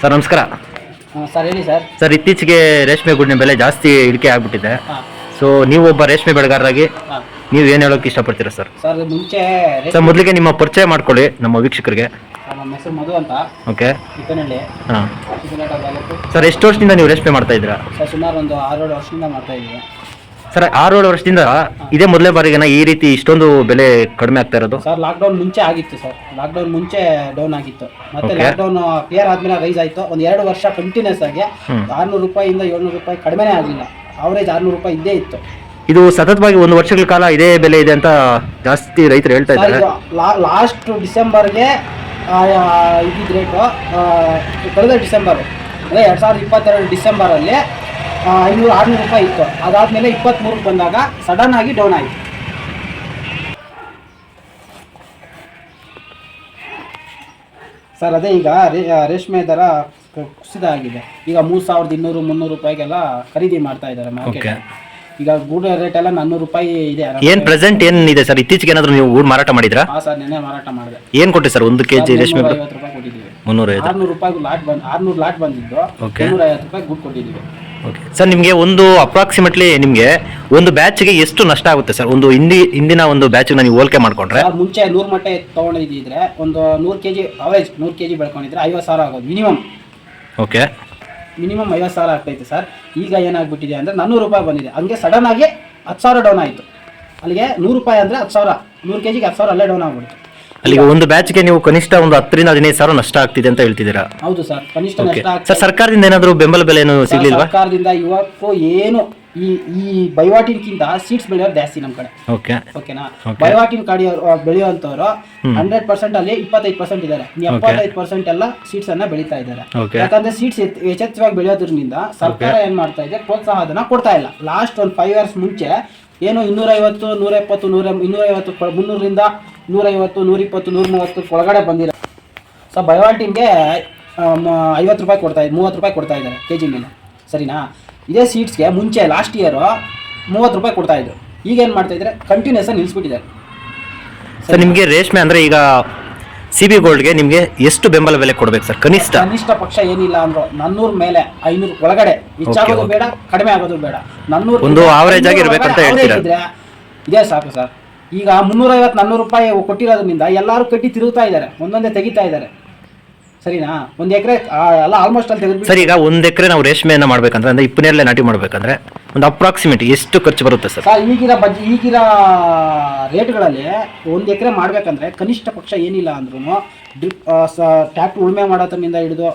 Sir ನಮಸ್ಕಾರ. Sir ಹೇಳಿ sir. Sir ಇತ್ತೀಚೆಗೆ ರೇಷ್ಮೆ ಗೂಡಿನ ಬೆಲೆ ಜಾಸ್ತಿ ಇಳಿಕೆ ಆಗ್ಬಿಟ್ಟಿದೆ. ಸೊ ನೀವು ಒಬ್ಬ ರೇಷ್ಮೆ ಬೆಳೆಗಾರರಾಗಿ ನೀವು ಏನು ಹೇಳೋಕೆ ಇಷ್ಟಪಡ್ತೀರಾ ಸರ್? ಸರ್ ಮುಂಚೆ ಸರ್ ಮೊದಲಿಗೆ ನಿಮ್ಮ ಪರಿಚಯ ಮಾಡ್ಕೊಳ್ಳಿ ನಮ್ಮ ವೀಕ್ಷಕರಿಗೆ. ಸರ್, ನಮ್ಮ ಹೆಸರು ಮಧು ಅಂತ. ಓಕೆ. ಚಿಕ್ಕನಹಳ್ಳಿ ಹಾಂ. ಸರ್ ಎಷ್ಟು ವರ್ಷದಿಂದ ನೀವು ರೇಷ್ಮೆ ಮಾಡ್ತಾ ಇದ್ದೀರಾ? ಸರ್ ಸುಮಾರು ಒಂದು ಆರೇಳು ವರ್ಷದಿಂದ ಮಾಡ್ತಾ ಇದ್ದೀವಿ. ಸರ್ ಆರು ಏಳು ವರ್ಷದಿಂದ ಇದೇ ಮೊದಲೇ ಬಾರಿಗೆನ ಈ ರೀತಿ ಇಷ್ಟೊಂದು ಬೆಲೆ ಕಡಿಮೆ ಆಗ್ತಾ ಇರೋದು? ಸರ್ ಲಾಕ್ಡೌನ್ ಮುಂಚೆ ಆಗಿತ್ತು ಸರ್. ಲಾಕ್ಡೌನ್ ಮುಂಚೆ ಡೌನ್ ಆಗಿತ್ತು. ಮತ್ತೆ Okay. ಲಾಕ್ಡೌನ್ ಕ್ಲಿಯರ್ ಆದ್ಮೇಲೆ ರೈಸ್ ಆಯ್ತು. ಒಂದು ಎರಡು ವರ್ಷ ಕಂಟಿನ್ಯೂಸ್ ಆಗಿ. ಆರ್ನೂರು ರೂಪಾಯಿಂದ ಏಳ್ನೂರು ರೂಪಾಯಿ ಕಡಿಮೆನೇ ಆಗಲಿಲ್ಲ. ಅವರೇಜ್ ಆರ್ನೂರು ರೂಪಾಯಿ ಇದ್ದೇ ಇತ್ತು. ಇದು ಸತತವಾಗಿ ಒಂದು ವರ್ಷಗಳ ಕಾಲ ಇದೇ ಬೆಲೆ ಇದೆ ಅಂತ ಜಾಸ್ತಿ ರೈತರು ಹೇಳ್ತಾ ಸರ್ ಇದ್ದಾರೆ. ಇದು ಲಾಸ್ಟ್ ಡಿಸೆಂಬರ್ಗೆ ಇದ್ದಿದ್ದ ರೇಟು ಕಳೆದ ಡಿಸೆಂಬರು ಅಂದರೆ ಎರಡು ಸಾವಿರದ ಇಪ್ಪತ್ತೆರಡು ಡಿಸೆಂಬರಲ್ಲಿ ಐನೂರು ಆರುನೂರು ರೂಪಾಯಿ ಇತ್ತು. ಅದಾದಮೇಲೆ ಇಪ್ಪತ್ತ್ಮೂರಕ್ಕೆ ಬಂದಾಗ ಸಡನ್ ಆಗಿ ಡೌನ್ ಆಯಿತು. ಸರ್ ಅದೇ ಈಗ ರೇ ರೇಷ್ಮೆ ದರ ಕುಸಿದ ಆಗಿದೆ ಈಗ ಮೂರು ಸಾವಿರದ ಇನ್ನೂರು ಮುನ್ನೂರು ರೂಪಾಯಿಗೆಲ್ಲ ಖರೀದಿ ಮಾಡ್ತಾ ಇದ್ದಾರೆ ಮಾರ್ಕೆಟ್ ಈಗ ಗೂಡ ರೇಟ್ ಎಲ್ಲ ನಾನ್ನೂರು ರೂಪಾಯಿ ಇದೆ. ಏನ್ ಪ್ರೆಸೆಂಟ್ ಏನಿದೆ ಸರ್? ಇತ್ತೀಚೆಗೆ ಏನಾದ್ರು ನೀವು ಗೂಡ್ ಮಾರಾಟ ಮಾಡಿದ್ರಾ? ಹಾಂ ಸರ್ ನೆನ್ನೆ ಮಾರಾಟ ಮಾಡಿದೆ. ಏನ್ ಕೊಟ್ಟಿ ಸರ್? ಒಂದು ಕೆಜಿ ರೇಷ್ಮೆ ಐವತ್ತು ರೂಪಾಯಿ ಕೊಟ್ಟಿದ್ದೀವಿ. ಮುನ್ನೂರ ಐದು ಆರ್ನೂರು ರೂಪಾಯಿ ಲಾಟ್ ಬಂದ್ ಆರ್ನೂರು ಲಾಟ್ ಬಂದಿದ್ದು. ಐವತ್ತು ರೂಪಾಯಿ ಗೂಡ್ ಕೊಟ್ಟಿದ್ದೀವಿ. ಓಕೆ ಸರ್ ನಿಮಗೆ ಒಂದು ಅಪ್ರಾಕ್ಸಿಮೇಟ್ಲಿ ನಿಮಗೆ ಒಂದು ಬ್ಯಾಚ್ಗೆ ಎಷ್ಟು ನಷ್ಟ ಆಗುತ್ತೆ ಸರ್ ಒಂದು ಹಿಂದಿ ಹಿಂದಿನ ಒಂದು ಬ್ಯಾಚ್ ನೀವು ಹೋಲಿಕೆ ಮಾಡ್ಕೊಂಡ್ರೆ? ಮುಂಚೆ ನೂರು ಮಟ್ಟೆ ತೊಗೊಂಡಿದ್ದಿದ್ರೆ ಒಂದು ನೂರು ಕೆ ಜಿ ಅವರೇಜ್ ನೂರು ಕೆ ಜಿ ಬೆಳ್ಕೊಂಡಿದ್ರೆ ಐವತ್ತು ಸಾವಿರ ಆಗೋದು ಮಿನಿಮಮ್ ಓಕೆ ಮಿನಿಮಮ್ ಐವತ್ತು ಸಾವಿರ ಆಗ್ತೈತೆ ಸರ್ ಈಗ ಏನಾಗ್ಬಿಟ್ಟಿದೆ ಅಂದರೆ ನಾನ್ನೂರು ರೂಪಾಯಿ ಬಂದಿದೆ. ಹಂಗೆ ಸಡನ್ ಆಗಿ ಹತ್ತು ಸಾವಿರ ಡೌನ್ ಆಯಿತು. ಅಲ್ಲಿಗೆ ನೂರು ರೂಪಾಯಿ ಅಂದರೆ ಹತ್ತು ಸಾವಿರ. ನೂರು ಕೆ ಜಿಗೆ ಹತ್ತು ಸಾವಿರ ಅಲ್ಲೇ ಡೌನ್ ಆಗ್ಬಿಡ್ತು. ಅಲ್ಲಿಗೆ ಒಂದು ಬ್ಯಾಚ್ಗೆ ನೀವು ಕನಿಷ್ಠ ಒಂದು ಹತ್ತರಿಂದ ಹದಿನೈದು ಸಾವಿರ ನಷ್ಟ ಆಗ್ತಿದೆ ಅಂತ ಹೇಳ್ತಿದ್ದೀರಾ? ಹೌದು ಸರ್ ಕನಿಷ್ಠ ಓಕೆ ನಷ್ಟ ಆಗ್ತಾ ಸರ್ ಸರ್ಕಾರದಿಂದ ಏನಾದರೂ ಬೆಂಬಲ ಬೆಲೆ ಏನು ಸಿಗ್ಲಿಲ್ವಾ? ಸರ್ಕಾರದಿಂದ ಇವತ್ತು ಏನು ಈ ಈ ಬೈವಾಟಿನ್ಕಿಂತ ಸೀಟ್ಸ್ ಬೆಳೆಯೋದು ಜಾಸ್ತಿ ನಮ್ಮ ಕಡೆ. ಓಕೆ ಓಕೆನಾ ಬೈವಾಟಿನ್ ಬಯೋವಾಟಿನ್ ಕಾಡಿ ಬೆಳೆಯುವಂತವ್ರು. ಹಂಡ್ರೆಡ್ ಪರ್ಸೆಂಟ್ ಅಲ್ಲಿ ಇಪ್ಪತ್ತೈದು ಪರ್ಸೆಂಟ್ ಇದ್ದಾರೆ. ಎಪ್ಪತ್ತೈದು ಪರ್ಸೆಂಟ್ ಎಲ್ಲ ಸೀಟ್ಸ್ ಅನ್ನ ಬೆಳೀತಾ ಇದ್ದಾರೆ. Okay. ಯಾಕಂದ್ರೆ ಸೀಟ್ಸ್ ಯಶಸ್ವಿಯಾಗಿ ಬೆಳೆಯೋದ್ರಿಂದ ಸರ್ಕಾರ ಏನ್ ಮಾಡ್ತಾ ಇದೆ? ಪ್ರೋತ್ಸಾಹಧನ ಕೊಡ್ತಾ ಇಲ್ಲ. ಲಾಸ್ಟ್ ಒಂದು ಫೈವ್ ಇಯರ್ಸ್ ಮುಂಚೆ ಏನು ಇನ್ನೂರೈವತ್ತು ನೂರ ಎಪ್ಪತ್ತು ನೂರ ಇನ್ನೂರೈವತ್ತು ಮುನ್ನೂರರಿಂದ ನೂರೈವತ್ತು ನೂರಿಪ್ಪತ್ತು ನೂರ ಮೂವತ್ತು ಒಳಗಡೆ ಬಂದಿರೋ ಸೊ ಬಯೋವಾಟಿನ್ಗೆ ಐವತ್ತು ರೂಪಾಯಿ ಕೊಡ್ತಾ ಇದೆ ಮೂವತ್ತು ರೂಪಾಯಿ ಕೊಡ್ತಾ ಇದ್ದಾರೆ ಕೆ ಜಿ ಮೇಲೆ ಸರಿನಾ? ಇದೇ ಸೀಟ್ಸ್ಗೆ ಮುಂಚೆ ಲಾಸ್ಟ್ ಇಯರು ಮೂವತ್ತು ರೂಪಾಯಿ ಕೊಡ್ತಾ ಇದ್ರು. ಈಗ ಏನು ಮಾಡ್ತಾ ಇದ್ದಾರೆ? ಕಂಟಿನ್ಯೂಸ್ ಆಗಿ ನಿಲ್ಲಿಸ್ಬಿಟ್ಟಿದ್ದಾರೆ ಸರ್ ನಿಮಗೆ ರೇಷ್ಮೆ ಅಂದರೆ ಈಗ ಸಿ ಬಿ ಗೋಲ್ಡ್ಗೆ ನಿಮಗೆ ಎಷ್ಟು ಬೆಂಬಲ ಬೆಲೆ ಕೊಡಬೇಕು ಸರ್? ಕನಿಷ್ಠ? ಕನಿಷ್ಠ ಪಕ್ಷ ಏನಿಲ್ಲ ಅಂದ್ರೆ ನನ್ನೂರ ಮೇಲೆ ಐನೂರು ಒಳಗಡೆ. ಹೆಚ್ಚಾಗೋದು ಬೇಡ ಕಡಿಮೆ ಆಗೋದು ಬೇಡ. ನನ್ನೂರು ಒಂದು ಆವರೇಜ್ ಆಗಿ ಇರ್ಬೇಕಂತ ಹೇಳ್ತೀರಾ? ಇದೇ ಸಾಕು ಸರ್. ಈಗ ಮುನ್ನೂರೈವತ್ತು ನಾನ್ನೂರು ರೂಪಾಯಿ ಕೊಟ್ಟಿರೋದ್ರಿಂದ ಎಲ್ಲರೂ ಕಟ್ಟಿ ತಿರುಗ್ತಾ ಇದ್ದಾರೆ. ಒಂದೊಂದೇ ತೆಗಿತಾ ಇದ್ದಾರೆ. ಸರಿನಾ? ಒಂದು ಎಕರೆ ಎಲ್ಲ ಆಲ್ಮೋಸ್ಟ್ ಅಲ್ಲಿ ತೆಗೆದು ಸರಿ ಈಗ ಒಂದು ಎಕರೆ ನಾವು ರೇಷ್ಮೆಯನ್ನು ಮಾಡಬೇಕಂದ್ರೆ ಅಂದ್ರೆ ಇಪ್ಪನೇರಲೆ ನಾಟಿ ಮಾಡಬೇಕಂದ್ರೆ ಒಂದು ಅಪ್ರಾಕ್ಸಿಮೇಟ್ ಎಷ್ಟು ಖರ್ಚು ಬರುತ್ತೆ ಸರ್? ಸರ್ ಈಗಿನ ಬಜ್ ಈಗಿನ ರೇಟ್ಗಳಲ್ಲಿ ಒಂದು ಎಕರೆ ಮಾಡಬೇಕಂದ್ರೆ ಕನಿಷ್ಠ ಪಕ್ಷ ಏನಿಲ್ಲ ಅಂದ್ರೂ ಡ್ರಿಪ್ ಟ್ಯಾಕ್ಟ್ರ್ ಉಳುಮೆ ಮಾಡೋದ್ರಿಂದ ಹಿಡಿದು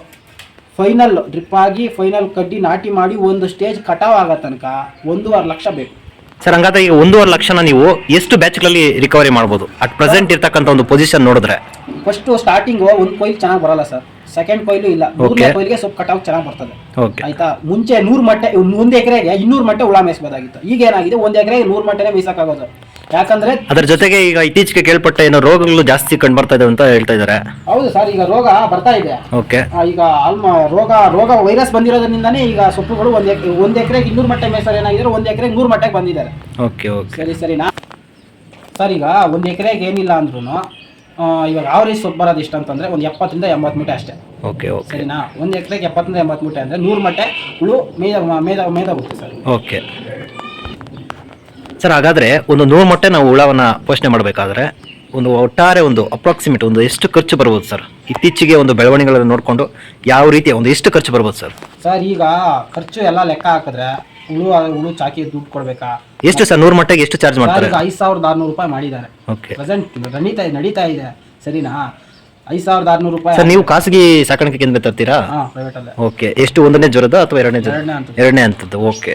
ಫೈನಲ್ ಡ್ರಿಪ್ ಆಗಿ ಫೈನಲ್ ಕಡ್ಡಿ ನಾಟಿ ಮಾಡಿ ಒಂದು ಸ್ಟೇಜ್ ಕಟಾವ್ ಆಗೋ ತನಕ ಒಂದೂವರೆ ಲಕ್ಷ ಬೇಕು. ಸರ್ ಹಂಗಾದ್ರೆ ಈಗ ಒಂದೂವರೆ ಲಕ್ಷನ ನೀವು ಎಷ್ಟು ಬ್ಯಾಚ್ಗಳಲ್ಲಿ ರಿಕವರಿ ಮಾಡ್ಬೋದು? ಅಟ್ ಪ್ರೆಸೆಂಟ್ ಇರ್ತಕ್ಕಂಥ ಒಂದು ಪೊಸಿಷನ್ ನೋಡಿದ್ರೆ. ಫಸ್ಟ್ ಸ್ಟಾರ್ಟಿಂಗ್ ಒಂದು ಕೊಯ್ಲು ಚೆನ್ನಾಗಿ ಬರಲ್ಲ ಸರ್. ಸೆಕೆಂಡ್ ಕೊಯ್ಲು ಇಲ್ಲ. ಮೂರನೇ. ಕೊಯ್ಲಿಗೆ ಸ್ವಲ್ಪ ಕಟಾವ್ ಚೆನ್ನಾಗಿ ಬರ್ತದೆ. ಓಕೆ ಆಯ್ತಾ? ಮುಂಚೆ ನೂರು ಮಟ್ಟೆ ಒಂದು ಎಕರೆಗೆ ಇನ್ನೂರು ಮಟ್ಟೆ ಹುಳ ಈಗ ಏನಾಗಿದೆ? ಒಂದು ಎಕರೆಗೆ ನೂರು ಮಟ್ಟೆನೇ ಮೇಯ್ಸಕ್ಕಾಗೋದು. ಯಾಕಂದ್ರೆ ಅದರ ಜೊತೆಗೆ ಈಗ ಇತ್ತೀಚೆಗೆ ಕೇಳ್ಪಟ್ಟ ಏನೋ ರೋಗಗಳು ಜಾಸ್ತಿ ಕಂಡು ಬರ್ತಾ ಇದೆ ಅಂತ ಹೇಳ್ತಾ ಇದ್ದಾರೆ ಹೌದು ಸರ್ ಈಗ ರೋಗ ಬರ್ತಾ ಇದೆ. ಓಕೆ. ಆ, ಈಗ ಆಲ್ಮ ರೋಗ ರೋಗ ವೈರಸ್ ಬಂದಿರೋದ್ರಿಂದಾನೇ ಈಗ ಸೊಪ್ಪುಗಳು ಒಂದ್ ಎಕ್ ಒಂದ್ ಎಕರೆಗೆ ಇನ್ನೂರು ಮಟ್ಟೆ ಮೇಸರ್ ಏನಾಗಿದ್ರೆ ಒಂದ್ ಎಕರೆಗೆ ನೂರು ಮಟ್ಟಕ್ಕೆ ಬಂದಿದ್ದಾರೆ. Okay okay. ಸರಿ ಸರಿನಾ ಸರ್ ಈಗ ಒಂದ್ ಎಕರೆಗೆ ಏನಿಲ್ಲ ಅಂದ್ರೂ ಇವಾಗ ಆವರೇಜ್ ಸೊಪ್ಪು ಬರೋದು ಇಷ್ಟ ಅಂತಂದ್ರೆ ಒಂದು ಎಪ್ಪತ್ತರಿಂದ ಎಂಬತ್ತು ಮೂಟೆ ಅಷ್ಟೇ. Okay okay. ಸರಿನಾ? ಒಂದ್ ಎಕರೆಗೆ ಎಪ್ಪತ್ತರಿಂದ ಎಂಬತ್ತು ಮೂಟೆ ಅಂದ್ರೆ ನೂರು ಮಟ್ಟೆ ಹುಳು ಮೇದ ಮೇದ ಮೇದಾಗುತ್ತೆ ಸರ್. ಓಕೆ. ಸರ್ ಹಾಗಾದ್ರೆ ಒಂದು ನೂರು ಮೊಟ್ಟೆ ನಾವು ಹುಳವನ್ನು ಪೋಷಣೆ ಮಾಡಬೇಕಾದ್ರೆ ಒಂದು ಒಟ್ಟಾರೆ ಒಂದು ಅಪ್ರಾಕ್ಸಿಮೇಟ್ ಒಂದು ಎಷ್ಟು ಖರ್ಚು ಬರ್ಬೋದು ಸರ್? ಇತ್ತೀಚೆಗೆ ಒಂದು ಬೆಳವಣಿಗೆಗಳನ್ನು ನೋಡಿಕೊಂಡು ಯಾವ ರೀತಿಯ ಒಂದು ಎಷ್ಟು ಖರ್ಚು ಬರ್ಬೋದು ಸರ್? ಸರ್ ಈಗ ಖರ್ಚು ಎಲ್ಲ ಲೆಕ್ಕ ಹಾಕಿದ್ರೆ ಹುಳು ಹುಳು ಚಾಕಿ ದುಡ್ಡು ಕೊಡಬೇಕಾ? ಎಷ್ಟು ಸರ್ ನೂರು ಮೊಟ್ಟೆಗೆ ಎಷ್ಟು ಚಾರ್ಜ್ ಮಾಡ್ತಾರೆ? ಈಗ ಐದು ಸಾವಿರದ ಆರ್ನೂರು ರೂಪಾಯಿ ಮಾಡಿದ್ದಾರೆ. ಓಕೆ. ಪ್ರೆಸೆಂಟ್ ನಡೀತಾ ನಡೀತಾ ಇದೆ. ಸರಿನಾ? ಐದು ಸಾವಿರದ ಆರುನೂರು ರೂಪಾಯಿ ಸರ್ ನೀವು ಖಾಸಗಿ ಸಾಕಾಣಿಕೆ ಕೇಂದ್ರ ತರ್ತೀರಾ? ಓಕೆ. ಎಷ್ಟು ಒಂದನೇ ಜ್ವರದ ಅಥವಾ ಎರಡನೇ ಜ್ವರ? ಎರಡನೇ ಹಂತದ್ದು. ಅಂತದ್ದು ಓಕೆ.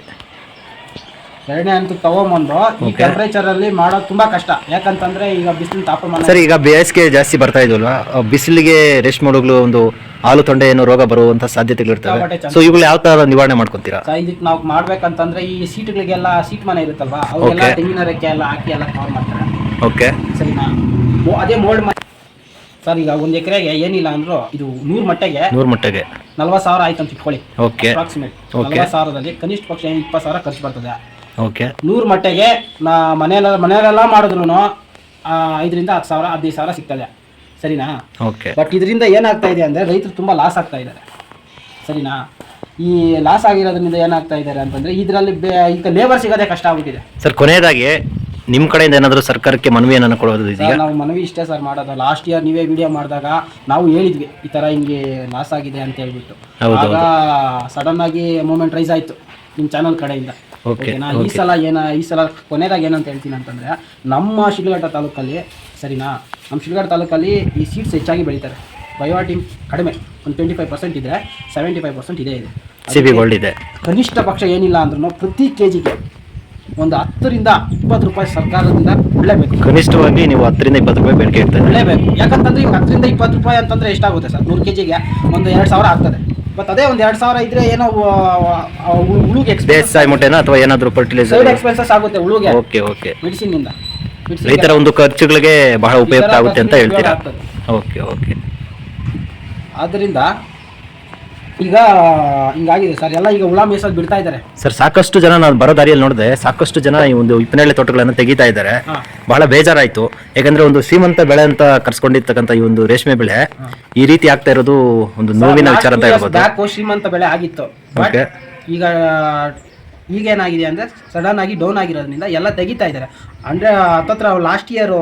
ಎರಡನೇ ಹಂತ ತಗೊಂಬಂದು ಈ ಟೆಂಪರೇಚರ್ ಅಲ್ಲಿ ಮಾಡೋದು ತುಂಬಾ ಕಷ್ಟ. ಯಾಕಂತಂದ್ರೆ ಈಗ ಬಿಸಿಲಿನ ತಾಪಮಾನ ಸರ್ ಈಗ ಬೇಸಿಗೆ ಜಾಸ್ತಿ ಬರ್ತಾ ಇದಲ್ವಾ ಆ ಬಿಸಿಲಿಗೆ ರೇಷ್ಮೆ ಹುಳುಗಳು ಒಂದು ಹಾಲು ತೊಂಡೆ ಏನೋ ರೋಗ ಬರುವಂತ ಸಾಧ್ಯತೆಗಳು ಇರ್ತವೆ. ಸೊ ಇವುಗಳು ಯಾವ ತರ ನಿವಾರಣೆ ಮಾಡ್ಕೊಂತೀರಾ? ಸೊ ಇದಕ್ಕೆ ನಾವು ಮಾಡ್ಬೇಕಂತಂದ್ರೆ ಈ ಸೀಟ್ಗಳಿಗೆಲ್ಲ ಸೀಟ್ ಮನೆ ಇರುತ್ತಲ್ವಾ? ಅವೆಲ್ಲ. ತೆಂಗಿನ ರೆಕ್ಕೆ ಎಲ್ಲ ಹಾಕಿ ಎಲ್ಲ ಕವರ್ ಮಾಡ್ತಾರೆ. ಓಕೆ ಸರಿನಾ? ಅದೇ ಮೋಲ್ಡ್ ಸರ್ ಈಗ ಒಂದ್ ಎಕರೆಗೆ ಏನಿಲ್ಲ ಅಂದ್ರು ಇದು ನೂರ್ ಮಟ್ಟೆಗೆ ನೂರ್ ಮಟ್ಟೆಗೆ. ನಲ್ವತ್ ಸಾವಿರ ಆಯ್ತು ಅಂತ ಇಟ್ಕೊಳ್ಳಿ. ಓಕೆ ಅಪ್ರಾಕ್ಸಿಮೇಟ್ ನಲ್ವತ್ ಸಾವಿರದಲ್ಲಿ ಕನಿಷ್ಠ ಪಕ್ಷ ಇಪ್ಪತ್ತು ಸಾವಿರ ಖರ್ಚು ಬರ್ತದೆ. ಓಕೆ ನೂರು ಮಟ್ಟೆಗೆ ನಾ ಮನೆಯಲ್ಲ ಮನೆಯಲ್ಲೆಲ್ಲ ಮಾಡಿದ್ರು ಐದರಿಂದ ಹತ್ತು ಸಾವಿರ ಹದಿನೈದು ಸಾವಿರ ಸಿಗ್ತದೆ. ಸರಿನಾ? ಓಕೆ ಬಟ್ ಇದರಿಂದ ಏನಾಗ್ತಾ ಇದೆ ಅಂದ್ರೆ ರೈತರು ತುಂಬಾ ಲಾಸ್ ಆಗ್ತಾ ಇದ್ದಾರೆ. ಸರಿನಾ? ಈ ಲಾಸ್ ಆಗಿರೋದ್ರಿಂದ ಏನಾಗ್ತಾ ಇದ್ದಾರೆ ಅಂತಂದ್ರೆ ಇದರಲ್ಲಿ ಈಗ ಲೇಬರ್ ಸಿಗೋದೆ ಕಷ್ಟ ಆಗ್ಬಿಟ್ಟಿದೆ. ಸರ್ ಕೊನೆಯದಾಗಿ ನಿಮ್ಮ ಕಡೆಯಿಂದ ಏನಾದರೂ ಸರ್ಕಾರಕ್ಕೆ ಮನವಿ ಏನನ್ನು ಕೊಡೋದು ಇದೆಯಾ? ನಾವು ಮನವಿ ಇಷ್ಟೇ ಸರ್ ಮಾಡೋದು. ಲಾಸ್ಟ್ ಇಯರ್ ನೀವೇ ವಿಡಿಯೋ ಮಾಡಿದಾಗ ನಾವು ಹೇಳಿದ್ವಿ ಈ ತರ ಹಿಂಗೆ ಲಾಸ್ ಆಗಿದೆ ಅಂತ ಹೇಳ್ಬಿಟ್ಟು. ಆಗ ಸಡನ್ ಆಗಿ ಮೂಮೆಂಟ್ ರೈಸ್ ಆಯ್ತು ನಿಮ್ಮ ಚಾನಲ್ ಕಡೆಯಿಂದ. ಓಕೆನಾ ಈ ಸಲ ಏನ ಈ ಸಲ ಕೊನೆದಾಗ ಏನಂತ ಹೇಳ್ತೀನಿ ಅಂತಂದ್ರೆ ನಮ್ಮ ಶಿಡ್ಲಘಟ್ಟ ತಾಲೂಕಲ್ಲಿ ಸರಿನಾ? ನಮ್ಮ ಶಿಡ್ಲಘಟ್ಟ ತಾಲೂಕಲ್ಲಿ ಈ ಸೀಟ್ಸ್ ಹೆಚ್ಚಾಗಿ ಬೆಳೀತಾರೆ. ಬಯೋಟಿನ್ ಕಡಿಮೆ ಒಂದು ಟ್ವೆಂಟಿ ಫೈವ್ ಪರ್ಸೆಂಟ್ ಇದ್ರೆ ಸೆವೆಂಟಿ ಫೈವ್ ಪರ್ಸೆಂಟ್ ಇದೆ. ಇದೆ ಸಿ ಬಿ ಗೋಲ್ಡ್ ಇದೆ. ಕನಿಷ್ಠ ಪಕ್ಷ ಏನಿಲ್ಲ ಅಂದ್ರೂ ಪ್ರತಿ ಕೆ ಜಿಗೆ ಒಂದು ಹತ್ತರಿಂದ ಇಪ್ಪತ್ತು ರೂಪಾಯಿ ಸರ್ಕಾರದಿಂದ ಬೆಳೆಬೇಕು ಕನಿಷ್ಠವಾಗಿ ನೀವು ಹತ್ತರಿಂದ ಇಪ್ಪತ್ತು ರೂಪಾಯಿ ಬೇಡಿಕೆ ಇಡ್ತಾ ಬೆಳೆಬೇಕು ಯಾಕಂತಂದ್ರೆ ಈಗ ಹತ್ತರಿಂದ ಇಪ್ಪತ್ತು ರೂಪಾಯಿ ಅಂತಂದ್ರೆ ಎಷ್ಟಾಗುತ್ತೆ ಸರ್? ನೂರು ಕೆ ಜಿಗೆ ಒಂದು ಎರಡು ಸಾವಿರ ಆಗ್ತದೆ. ಬಟ್ ಅದೇ ಒಂದು ಎರಡು ಸಾವಿರ ಇದ್ರೆ ಏನೋ ಉಳುಗೆ ಬೇಸಾಯ ಮೊಟ್ಟೆನ ಅಥವಾ ಏನಾದರೂ ಸೈಡ್ ಫರ್ಟಿಲೈಸರ್ ಎಕ್ಸ್ಪೆನ್ಸಸ್ ಆಗುತ್ತೆ ಉಳುಗೆ. ಓಕೆ ಓಕೆ ಮೆಡಿಸಿನ್ ಇಂದ medicine ರೈತರ ಒಂದು ಖರ್ಚುಗಳಿಗೆ ಬಹಳ ಉಪಯುಕ್ತ ಆಗುತ್ತೆ ಅಂತ ಹೇಳ್ತೀರಾ. ಓಕೆ ಓಕೆ ಆದ್ದರಿಂದ ಈಗ ಹಿಂಗಾಗಿದೆ ಸರ್. ಎಲ್ಲ ಈಗ ಹುಳ ಮೇಸೋದು ಬಿಡ್ತಾ ಇದ್ದಾರೆ. ಸರ್ ಸಾಕಷ್ಟು ಜನ ನಾನು ಬರೋ ದಾರಿಯಲ್ಲಿ ನೋಡಿದೆ. ಸಾಕಷ್ಟು ಜನ ಈ ಒಂದು ಉಪ್ಪಿನಳ್ಳಿ ತೋಟಗಳನ್ನು ತೆಗಿತಾ ಇದ್ದಾರೆ. ಬಹಳ ಬೇಜಾರಾಯಿತು. ಯಾಕಂದ್ರೆ ಒಂದು ಶ್ರೀಮಂತ ಬೆಳೆ ಅಂತ ಕರ್ಸ್ಕೊಂಡಿರ್ತಕ್ಕಂಥ ಈ ಒಂದು ರೇಷ್ಮೆ ಬೆಳೆ ಈ ರೀತಿ ಆಗ್ತಾ ಇರೋದು ಒಂದು ನೋವಿನ ವಿಚಾರ ಅಂತ ಹೇಳ್ಬೋದು. ಶ್ರೀಮಂತ ಬೆಳೆ ಆಗಿತ್ತು. Okay. ಈಗ ಏನಾಗಿದೆ ಅಂದ್ರೆ ಸಡನ್ ಆಗಿ ಡೌನ್ ಆಗಿರೋದ್ರಿಂದ ಎಲ್ಲ ತೆಗಿತಾ ಇದ್ದಾರೆ. ಅಂದ್ರೆ ಹತ್ತತ್ರ ಲಾಸ್ಟ್ ಇಯರ್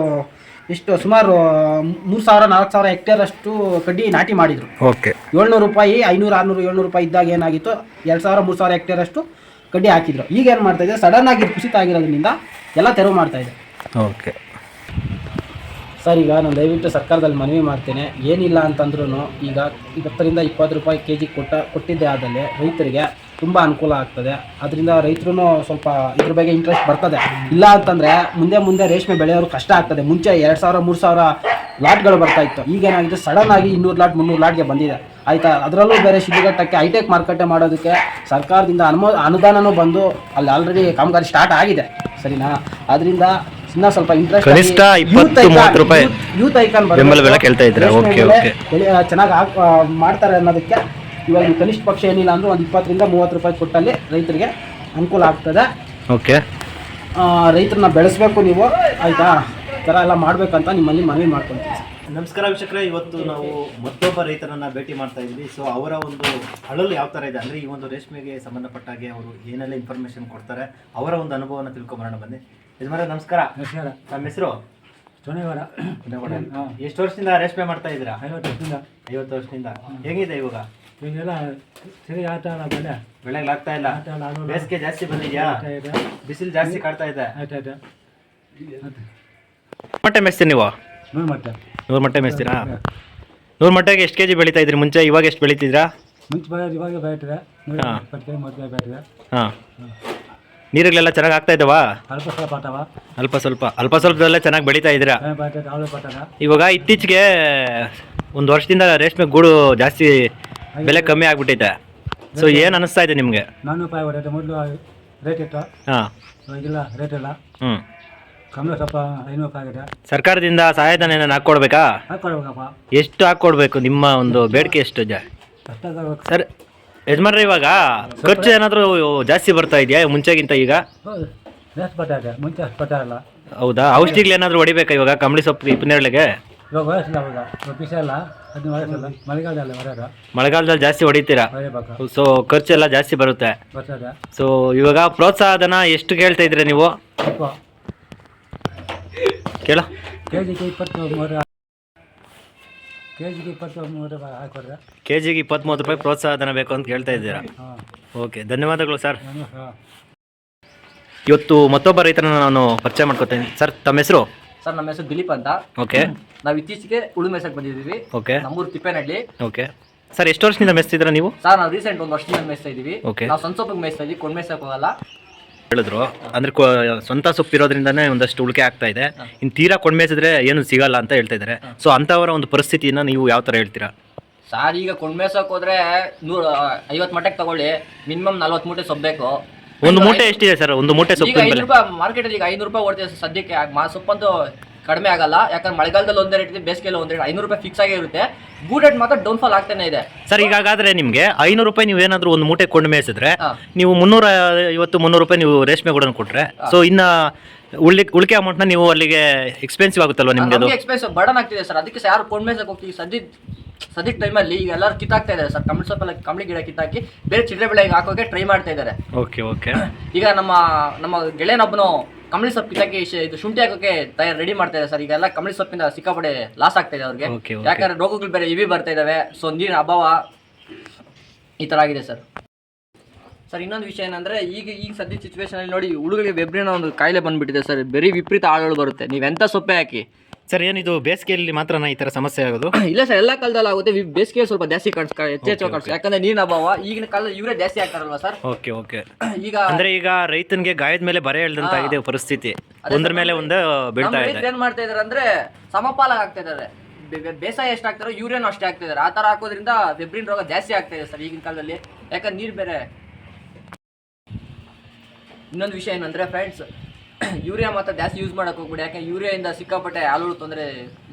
ಎಷ್ಟು ಸುಮಾರು ಮೂರು ಸಾವಿರ ನಾಲ್ಕು ಸಾವಿರ ಹೆಕ್ಟೇರ್ ಅಷ್ಟು ಕಡ್ಡಿ ನಾಟಿ ಮಾಡಿದ್ರು. ಓಕೆ. ಏಳ್ನೂರು ರೂಪಾಯಿ ಐನೂರು ಆರ್ನೂರು ಏಳ್ನೂರು ರೂಪಾಯಿ ಇದ್ದಾಗ ಏನಾಗಿತ್ತು? ಎರಡು ಸಾವಿರ ಮೂರು ಸಾವಿರ ಹೆಕ್ಟೇರ್ ಅಷ್ಟು ಕಡ್ಡಿ ಹಾಕಿದ್ರು. ಈಗ ಏನು ಮಾಡ್ತಾ ಇದೆ? ಸಡನ್ ಆಗಿ ಕುಸಿತ ಆಗಿರೋದ್ರಿಂದ ಎಲ್ಲ ತೆರವು ಮಾಡ್ತಾ ಇದೆ. ಓಕೆ. ಸರ್ ಈಗ ನಾನು ದಯವಿಟ್ಟು ಸರ್ಕಾರದಲ್ಲಿ ಮನವಿ ಮಾಡ್ತೇನೆ. ಏನಿಲ್ಲ ಅಂತಂದ್ರೂ ಈಗ ಇಪ್ಪತ್ತರಿಂದ ಇಪ್ಪತ್ತು ರೂಪಾಯಿ ಕೆ ಜಿ ಕೊಟ್ಟ ಕೊಟ್ಟಿದ್ದೆ ಆದಲ್ಲಿ ರೈತರಿಗೆ ತುಂಬ ಅನುಕೂಲ ಆಗ್ತದೆ. ಅದರಿಂದ ರೈತರು ಸ್ವಲ್ಪ ಇದ್ರ ಬಗ್ಗೆ ಇಂಟ್ರೆಸ್ಟ್ ಬರ್ತದೆ. ಇಲ್ಲ ಅಂತಂದರೆ ಮುಂದೆ ಮುಂದೆ ರೇಷ್ಮೆ ಬೆಳೆಯೋರು ಕಷ್ಟ ಆಗ್ತದೆ. ಮುಂಚೆ ಎರಡು ಸಾವಿರ ಮೂರು ಸಾವಿರ ಲಾಟ್ಗಳು ಬರ್ತಾ ಇತ್ತು. ಈಗ ಏನಾಗಿದೆ? ಸಡನ್ ಆಗಿ ಇನ್ನೂರು ಲಾಟ್ ಮುನ್ನೂರು ಲಾಟ್ಗೆ ಬಂದಿದೆ. ಆಯಿತಾ? ಅದರಲ್ಲೂ ಬೇರೆ ಶಿಡ್ಲಘಟ್ಟಕ್ಕೆ ಹೈಟೆಕ್ ಮಾರುಕಟ್ಟೆ ಮಾಡೋದಕ್ಕೆ ಸರ್ಕಾರದಿಂದ ಅನುಮೋ ಅನುದಾನನೂ ಬಂದು ಅಲ್ಲಿ ಆಲ್ರೆಡಿ ಕಾಮಗಾರಿ ಸ್ಟಾರ್ಟ್ ಆಗಿದೆ. ಸರಿನಾ? ಅದರಿಂದ ಇನ್ನೂ ಸ್ವಲ್ಪ ಇಂಟ್ರೆಸ್ಟ್ ಕನಿಷ್ಠ 20 30 ರೂಪಾಯಿ ಯೂತ್ ಐಕಾನ್ ಬೆಂಬಲ ಬೆಲೆ ಕೇಳ್ತಾ ಇದ್ರೆ. ಚೆನ್ನಾಗಿ ಮಾಡ್ತಾರೆ ಅನ್ನೋದಕ್ಕೆ ಇವಾಗ ಕನಿಷ್ಠ ಪಕ್ಷ ಏನಿಲ್ಲ ಅಂದ್ರೆ ಒಂದು ಇಪ್ಪತ್ತರಿಂದ ಮೂವತ್ತು ರೂಪಾಯಿ ಕೊಟ್ಟಲ್ಲಿ ರೈತರಿಗೆ ಅನುಕೂಲ ಆಗ್ತದೆ. ಓಕೆ. ಆ, ರೈತರನ್ನ ಬೆಳೆಸಬೇಕು ನೀವು ಆಯ್ತಾ? ಈ ಥರ ಎಲ್ಲ ಮಾಡಬೇಕಂತ ನಿಮ್ಮಲ್ಲಿ ಮನವಿ ಮಾಡ್ಕೊಳ್ತೀನಿ. ನಮಸ್ಕಾರ ವೀಕ್ಷಕರೇ ಇವತ್ತು ನಾವು ಮತ್ತೊಬ್ಬ ರೈತರನ್ನ ಭೇಟಿ ಮಾಡ್ತಾ ಇದ್ವಿ ಸೊ ಅವರ ಒಂದು ಅಳಲು ಯಾವ ಥರ ಇದೆ ಅಂದರೆ ಈ ಒಂದು ರೇಷ್ಮೆಗೆ ಸಂಬಂಧಪಟ್ಟ ಹಾಗೆ ಅವರು ಏನೆಲ್ಲ ಇನ್ಫಾರ್ಮೇಶನ್ ಕೊಡ್ತಾರೆ ಅವರ ಒಂದು ಅನುಭವನ ತಿಳ್ಕೊಂಬರೋಣ ಬನ್ನಿ. ಯಜಮಾನ ನಮಸ್ಕಾರ. ನಮಸ್ಕಾರ. ನಮ್ಮ ಹೆಸರು? ಶನಿವಾರ ಎಷ್ಟು ವರ್ಷದಿಂದ ರೇಷ್ಮೆ ಮಾಡ್ತಾ ಇದ್ದೀರಾ? ಐವತ್ತು ವರ್ಷದಿಂದ. ಐವತ್ತು ವರ್ಷದಿಂದ. ಹೇಗಿದೆ ಇವಾಗ? ಈಗೆಲ್ಲ ಸರಿ ಆಟ ಆಡ ಬೆಳೆಗೆ ಆಗ್ತಾ ಇಲ್ಲ. ಆಟ ಆಡ ಆಡೋಲ್ಲ. ಬೇಸಿಗೆ ಜಾಸ್ತಿ ಬಂದಿದ್ಯಾ? ಇದೆ. ಬಿಸಿಲು ಜಾಸ್ತಿ ಕಾಡ್ತಾ ಇದೆ. ಆಯ್ತು ಆಯ್ತು. ಮೊಟ್ಟೆ ಮೇಯ್ಸ್ತೀರಿ ನೀವು? ನೋಡಿ ಮತ್ತೆ ನೂರು ಮೊಟ್ಟೆ ಮೇಸ್ತೀರಾ ನೂರು ಮೊಟ್ಟೆಗೆ ಎಷ್ಟು ಕೆ ಜಿ ಬೆಳೀತಾ ಇದ್ರಿ? ಮುಂಚೆ ಇವಾಗ ಎಷ್ಟು ಬೆಳೀತಿದ್ರಾ? ಮುಂಚೆ ಬರೋದು ಇವಾಗ ನೂರ ಹಾ. ನೀರುಗಳೆಲ್ಲ ಚೆನ್ನಾಗಿ ಆಗ್ತಾ ಇದ್ದಾವಾ ಅಲ್ಪ ಸ್ವಲ್ಪ ಆಟವ? ಅಲ್ಪ ಸ್ವಲ್ಪ. ಅಲ್ಪ ಸ್ವಲ್ಪದಲ್ಲೇ ಚೆನ್ನಾಗಿ ಬೆಳೀತಾ ಇದ್ದೀರಾ? ಅವಳು ಪಟ್ಟದ ಇವಾಗ ಇತ್ತೀಚೆಗೆ ಒಂದು ವರ್ಷದಿಂದ ರೇಷ್ಮೆ ಗೂಡು ಜಾಸ್ತಿ ಬೆಲೆ ಕಮ್ಮಿ ಆಗ್ಬಿಟ್ಟೈತೆ. ಸೊ ಏನು ಅನಿಸ್ತಾ ಇದೆ ನಿಮಗೆ? ನಾನು ಹೊಡೆಯುತ್ತೆ. ಮೊದಲು ರೇಟ್ ಇತ್ತು. ಹಾಂ. ಇವಾಗಿಲ್ಲ ರೇಟ್ ಇಲ್ಲ. ಹ್ಞೂ ಕಮ್ಮಿ ಸ್ವಲ್ಪ ಐನೂರು ರೂಪಾಯಿ ಆಗಿದೆ. ಸರ್ಕಾರದಿಂದ ಸಹಾಯಧನ ಏನಾರು ಹಾಕ್ಕೊಡ್ಬೇಕಾ ಎಷ್ಟು ಹಾಕ್ಕೊಡ್ಬೇಕು? ನಿಮ್ಮ ಒಂದು ಬೇಡಿಕೆ ಎಷ್ಟು ಜ ಸರ್ ಯಜಮಾನ್ರೆ ಇವಾಗ ಖರ್ಚು ಏನಾದರೂ ಜಾಸ್ತಿ ಬರ್ತಾ ಇದೆಯಾ ಮುಂಚೆಗಿಂತ ಈಗ? ಹೌದು. ಎಷ್ಟು ಪಟ್ಟ ಇದೆ. ಮುಂಚೆ ಅಷ್ಟು ಇಲ್ಲ. ಹೌದಾ? ಔಷಧಿಗಳು ಏನಾದರೂ ಹೊಡಿಬೇಕಾ ಇವಾಗ? ಕಂಬಳಿ ಸೊಪ್ಪು ಇಪ್ಪನ್ನೇಳಿಗೆ ಇವಾಗ ಅವಾಗ. ಅದನ್ನ ಮಳೆಗಾಲದಲ್ಲಿ ಮಳೆಗಾಲದಲ್ಲಿ ಜಾಸ್ತಿ ಹೊಡಿತೀರಾ? ಸೊ ಸೊ ಖರ್ಚೆಲ್ಲ ಜಾಸ್ತಿ ಬರುತ್ತೆ. ಬರ್ತದೆ. ಸೊ ಇವಾಗ ಪ್ರೋತ್ಸಾಹಧನ ಎಷ್ಟು ಕೇಳ್ತಾ ಇದ್ರಿ ನೀವು? ಕೇಳ. ಕೆ ಜಿಗೆ ಇಪ್ಪತ್ತು ಮೂರು ಕೆ ಜಿಗೆ ಇಪ್ಪತ್ತು ಮೂರು ಹಾಕೊಡ್ರೆ ಕೆ ಜಿಗೆ ಇಪ್ಪತ್ತ್ಮೂವತ್ತು ರೂಪಾಯಿ ಪ್ರೋತ್ಸಾಹಧನ ಬೇಕು ಅಂತ ಕೇಳ್ತಾ ಇದ್ದೀರಾ? ಹಾಂ. ಓಕೆ ಧನ್ಯವಾದಗಳು ಸರ್. ಇವತ್ತು ಮತ್ತೊಬ್ಬ ರೈತರನ್ನು ನಾನು ಪರಿಚಯ ಮಾಡ್ಕೊತೀನಿ. ಸರ್ ತಮ್ಮ ಹೆಸರು? ಸರ್ ನಮ್ಮ ಹೆಸರು ದಿಲೀಪ್ ಅಂತ. ಓಕೆ. ನಾವು ಇತ್ತೀಚೆಗೆ ಉಳು ಮೇಸಕ್ಕೆ ಬಂದಿದ್ದೀವಿ. ಓಕೆ. ನಮ್ಮೂರು ತಿಪ್ಪೇನಹಳ್ಳಿ. ಓಕೆ. ಸರ್ ಎಷ್ಟು ವರ್ಷದಿಂದ ಮೆಸ್ತಿದ್ದೀರಾ ನೀವು? ಸರ್ ನಾವು ರೀಸೆಂಟ್ ಒಂದು ವರ್ಷದಿಂದ ಮೇಯಿಸ್ತಾ ಇದ್ದೀವಿ ಓಕೆ. ನಾವು ಸೊಪ್ಪಿಗೆ ಮೇಯಿಸ್ತಾ ಇದೀವಿ ಕೊಂಡ್ ಮೇಯ್ಸಕ್ ಹೋಗಲ್ಲ ಹೇಳಿದ್ರು. ಅಂದ್ರೆ ಕೊ- ಸ್ವಂತ ಸೊಪ್ಪು ಇರೋದ್ರಿಂದಾನೇ ಒಂದಷ್ಟು ಉಳಿಕೆ ಆಗ್ತಾ ಇದೆ. ಇನ್ನು ತೀರಾ ಕೊಂಡ್ಮೇಸಿದ್ರೆ ಏನು ಸಿಗಲ್ಲ ಅಂತ ಹೇಳ್ತಾ ಇದ್ದಾರೆ ಸೊ ಅಂತವರ ಒಂದು ಪರಿಸ್ಥಿತಿನ ನೀವು ಯಾವ ಥರ ಹೇಳ್ತೀರಾ? ಸರ್ ಈಗ ಕೊಂಡ್ ಮೇಯ್ಸಕ್ ಹೋದ್ರೆ ನೂರ ಐವತ್ತು ಮಟ್ಟಕ್ಕೆ ತಗೊಳ್ಳಿ. ಮಿನಿಮಮ್ ನಲ್ವತ್ತು ಮೂಟೆ ಸೊಪ್ಪು ಬೇಕು. ಒಂದು ಮೂಟೆ ಎಷ್ಟಿದೆ ಸರ್? ಒಂದು ಮೂಟೆ ಸೊಪ್ಪು ಸೊಪ್ಪಿನ ಬೆಲೆ? ರೂಪಾಯಿ ಮಾರ್ಕೆಟಲ್ಲಿ ಈಗ ಐನೂರು ರೂಪಾಯಿ ಓಡ್ತಿದೆ ಸದ್ಯಕ್ಕೆ ಆ ಮಾ ಸೊಪ್ಪಂತೂ ಕಡಿಮೆ ಆಗಲ್ಲ. ಯಾಕಂದ್ರೆ ಮಳೆಗಾಲದಲ್ಲಿ ಒಂದೇ ರೇಟ್ ಇದೆ ಬೇಸಿಗೆಯಲ್ಲಿ ಒಂದೇ ರೇಟ್ ಐನೂರು ರೂಪಾಯಿ ಫಿಕ್ಸ್ ಆಗಿ ಇರುತ್ತೆ. ಗೂಡ್ ರೇಟ್ ಮಾತ್ರ ಡೌನ್ ಫಾಲ್ ಆಗ್ತಾನೆ ಇದೆ. ಸರ್ ಈಗಾಗಾದ್ರೆ ನಿಮಗೆ ಐನೂರು ರೂಪಾಯಿ ನೀವು ಏನಾದರೂ ಒಂದು ಮೂಟೆ ಕೊಂಡು ಮೇಯಿಸಿದ್ರೆ ನೀವು ಮುನ್ನೂರ ಐವತ್ತು ಮುನ್ನೂರು ರೂಪಾಯಿ ನೀವು ರೇಷ್ಮೆ ಗೂಡನ್ನು ಕೊಟ್ರೆ ಸೊ ಇನ್ನ ಉಳಿ ಉಳಿಕೆ ನ ನೀವು ಅಲ್ಲಿಗೆ ಎಕ್ಸ್ಪೆನ್ಸಿವ್ ಆಗುತ್ತಲ್ವಾ ನಿಮಗೆ ಅದು? ನಮಗೆ ಎಕ್ಸ್ಪೆನ್ಸ್ ಬರ್ಡನ್ ಆಗ್ತಿದೆ ಸರ್ ಅದಕ್ಕೆ ಸರ್ ಯಾರು ಕೊಂಡು ಮೇಸಕ್ಕೆ ಹೋಗ್ತೀವಿ. ಸದ್ಯ ಸದ್ಯ ಟೈಮಲ್ಲಿ ಈಗ ಎಲ್ಲರೂ ಕಿತ್ತಾಕ್ತಾ ಇದ್ದಾರೆ ಸರ್ ಕಂಬಳಿ ಸೊಪ್ಪೆಲ್ಲ ಕಂಬಳಿ ಗಿಡ ಕಿತ್ತಾಕಿ ಬೇರೆ ಚಿಲ್ಲರೆ ಬೆಳೆಗೆ ಹಾಕೋಕೆ ಟ್ರೈ ಮಾಡ್ತಾ ಇದ್ದಾರೆ. ಓಕೆ ಓಕೆ ಈಗ ನಮ್ಮ ನಮ್ಮ ಗೆಳೆಯನೊಬ್ಬನು ಕಂಬಳಿ ಸೊಪ್ಪು ಕಿತ್ತಾಕಿ ಇದು ಶುಂಠಿ ಹಾಕೋಕೆ ತಯಾರು ರೆಡಿ ಮಾಡ್ತಾ ಇದ್ದಾರೆ ಸರ್. ಈಗ ಎಲ್ಲ ಕಂಬಳಿ ಸೊಪ್ಪಿಂದ ಸಿಕ್ಕಾಪಡೆ ಲಾಸ್ ಆಗ್ತಾ ಇದೆ ಅವ್ರಿಗೆ. Okay, okay. ಯಾಕಂದ್ರೆ ರೋಗಗಳು ಬೇರೆ ಇವಿ ಬರ್ತಾ ಇದಾವೆ. ಸೊ ನೀರಿನ ಅಭಾವ ಈ ತರ ಆಗಿದೆ ಸರ್. ಸರ್ ಇನ್ನೊಂದು ವಿಷಯ ಏನಂದ್ರೆ ಈಗ ಈಗ ಸದ್ಯ ಸಿಚುವೇಶನ್ ಅಲ್ಲಿ ನೋಡಿ ಹುಡುಗರಿಗೆ ಬೆಬ್ರಿನ ಒಂದು ಕಾಯಿಲೆ ಬಂದ್ಬಿಟ್ಟಿದೆ ಸರ್. ಬರೀ ವಿಪರೀತ ಆಳುಗಳು ಬರುತ್ತೆ. ನೀವೆಂತ ಸೊಪ್ಪೆ ಹಾಕಿ? ಸರ್ ಏನಿದು ಬೇಸಿಗೆಯಲ್ಲಿ ಮಾತ್ರನಾ ಈ ತರ ಸಮಸ್ಯೆ ಆಗೋದು? ಇಲ್ಲ ಸರ್ ಎಲ್ಲ ಕಾಲದಲ್ಲಿ ಆಗುತ್ತೆ. ವಿ- ಬೇಸಿಗೆ ಸ್ವಲ್ಪ ಜಾಸ್ತಿ ಕಾಣಿಸ್ ಹೆಚ್ಚು ಕಾಣಿಸ್ ಯಾಕಂದ್ರೆ ನೀರಿನ ಅಭಾವ. ಈಗಿನ ಕಾಲದಲ್ಲಿ ಇವರೇ ಜಾಸ್ತಿ ಆಗ್ತಾರಲ್ವಾ ಸರ್? ಓಕೆ ಓಕೆ ಈಗ ಅಂದ್ರೆ ಈಗ ರೈತನಿಗೆ ಗಾಯದ ಮೇಲೆ ಬರೆ ಇದೆ ಪರಿಸ್ಥಿತಿ. ಒಂದ್ರ ಮೇಲೆ ಒಂದು ಬೀಳ್ತಾ ಇದೆ. ರೈತರು ಏನ್ ಮಾಡ್ತಾ ಇದಾರೆ ಅಂದ್ರೆ ಸಮಪಾಲ ಆಗ್ತಾ ಇದಾರೆ. ಬೆ- ಬೆ- ಬೇಸಾಯ ಎಷ್ಟು ಆಗ್ತಾರೋ ಯೂರಿಯನ್ ಅಷ್ಟೇ ಆಗ್ತಾ ಇದಾರೆ. ಆ ತರ ಹಾಕೋದ್ರಿಂದ ಬೆಬ್ರಿನ್ ರೋಗ ಜಾಸ್ತಿ ಆಗ್ತಾ ಇದೆ ಸರ್ ಈಗಿನ ಕಾಲದಲ್ಲಿ. ಯಾಕಂದ್ರೆ ನೀರ್ ಬೇರೆ. ಇನ್ನೊಂದು ವಿಷಯ ಏನಂದ್ರೆ ಫ್ರೆಂಡ್ಸ್ ಯೂರಿಯಾ ಮಾತ್ರ ಜಾಸ್ತಿ ಯೂಸ್ ಮಾಡಕ್ ಹೋಗ್ಬಿಡಿ. ಯಾಕಂದ್ರೆ ಯೂರಿಯಾಯಿಂದ ಸಿಕ್ಕಾಪಟ್ಟೆ ಹಾಲು ತೊಂದರೆ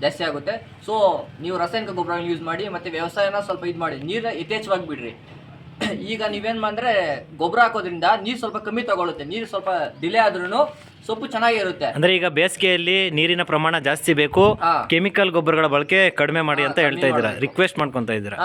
ಜಾಸ್ತಿ ಆಗುತ್ತೆ. ಸೊ ನೀವು ರಾಸಾಯನಿಕ ಗೊಬ್ಬರ ಯೂಸ್ ಮಾಡಿ ಮತ್ತೆ ವ್ಯವಸಾಯನ ಸ್ವಲ್ಪ ಇದು ಮಾಡಿ. ನೀರನ್ನ ಯಥೇಚ್ಛವಾಗಿ ಬಿಡ್ರಿ. ಈಗ ನೀವೇನು ಮಾಡಿದ್ರೆ ಗೊಬ್ಬರ ಹಾಕೋದ್ರಿಂದ ನೀರು ಸ್ವಲ್ಪ ಕಮ್ಮಿ ತಗೊಳುತ್ತೆ ನೀರು ಸ್ವಲ್ಪ ಡಿಲೇ ಆದ್ರೂ ಸೊಪ್ಪು ಚೆನ್ನಾಗಿರುತ್ತೆ. ಅಂದ್ರೆ ಈಗ ಬೇಸಿಗೆಯಲ್ಲಿ ನೀರಿನ ಪ್ರಮಾಣ ಜಾಸ್ತಿ ಬೇಕು. ಕೆಮಿಕಲ್ ಗೊಬ್ಬರಗಳ ಬಳಕೆ ಕಡಿಮೆ ಮಾಡಿ ಅಂತ ಹೇಳ್ತಾ ಇದ್ದೀರಾ? ರಿಕ್ವೆಸ್ಟ್ ಮಾಡ್ಕೊಂತ ಇದ್ದೀರಾ?